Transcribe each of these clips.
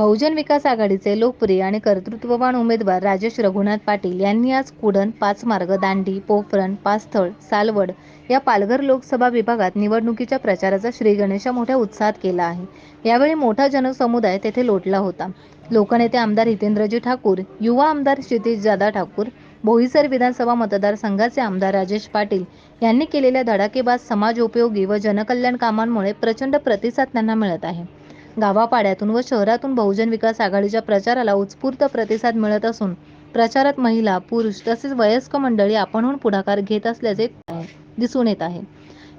बहुजन विकास आघाडीचे लोकप्रिय आणि कर्तृत्ववान उमेदवार राजेश रघुनाथ पाटील यांनी आज कुडण पाच मार्ग दांडी पोफरण पास्थळ सालवड या पालघर लोकसभा विभागात निवडणुकीच्या प्रचाराचा श्रीगणेशा मोठ्या उत्साहात केला आहे. यावेळी मोठा जनसमुदाय तेथे लोटला होता. लोकनेते आमदार हितेंद्रजी ठाकूर युवा आमदार क्षितिज जादा ठाकूर बोईसर विधानसभा मतदारसंघाचे आमदार राजेश पाटील यांनी केलेल्या धडाकेबाज समाजोपयोगी व जनकल्याण कामांमुळे प्रचंड प्रतिसाद त्यांना मिळत आहे. गावापाड्यातून व शहरातून बहुजन विकास आघाडीच्या प्रचाराला उत्स्फूर्त प्रतिसाद मिळत असून प्रचारात महिला पुरुष तसेच वयस्क मंडळी आपणहून पुढाकार घेत असल्याचे दिसून येत आहे.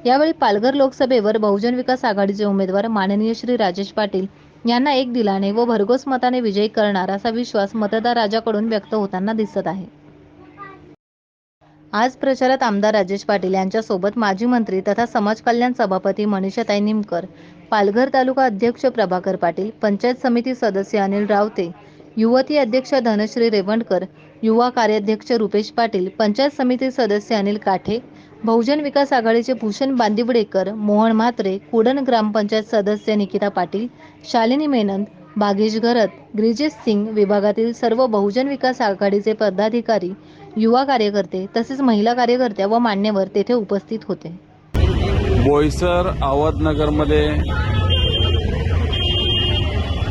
यावेळी पालघर लोकसभेवर बहुजन विकास आघाडीचे उमेदवार माननीय श्री राजेश पाटील यांना एक दिलाने व भरघोस मताने विजयी करणार असा विश्वास मतदार राजाकडून व्यक्त होताना दिसत आहे. आज प्रचारात आमदार राजेश पाटील यांच्यासोबत माजी मंत्री तथा समाज कल्याण सभापती मनीषाताई निमकर पालघर तालुका अध्यक्ष प्रभाकर पाटील पंचायत समिती सदस्य अनिल रावते युवती अध्यक्ष धनश्री रेवणकर युवा कार्याध्यक्ष रुपेश पाटील पंचायत समिती सदस्य अनिल काठे बहुजन विकास आघाडीचे भूषण बांदिवडेकर मोहन म्हात्रे कुडण ग्रामपंचायत सदस्य निकिता पाटील शालिनी मेनंद बागेश घरत ग्रिजेश सिंग विभागातील सर्व बहुजन विकास आघाडीचे पदाधिकारी युवा कार्यकर्ते तसेच महिला कार्यकर्त्या व मान्यवर तेथे उपस्थित होते. बोईसर अवधनगरमध्ये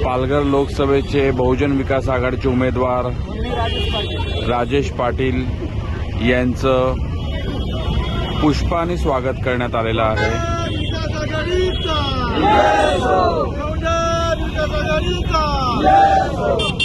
पालघर लोकसभेचे बहुजन विकास आघाडीचे उमेदवार राजेश पाटील यांचं पुष्पाने स्वागत करण्यात आलेलं आहे. विकास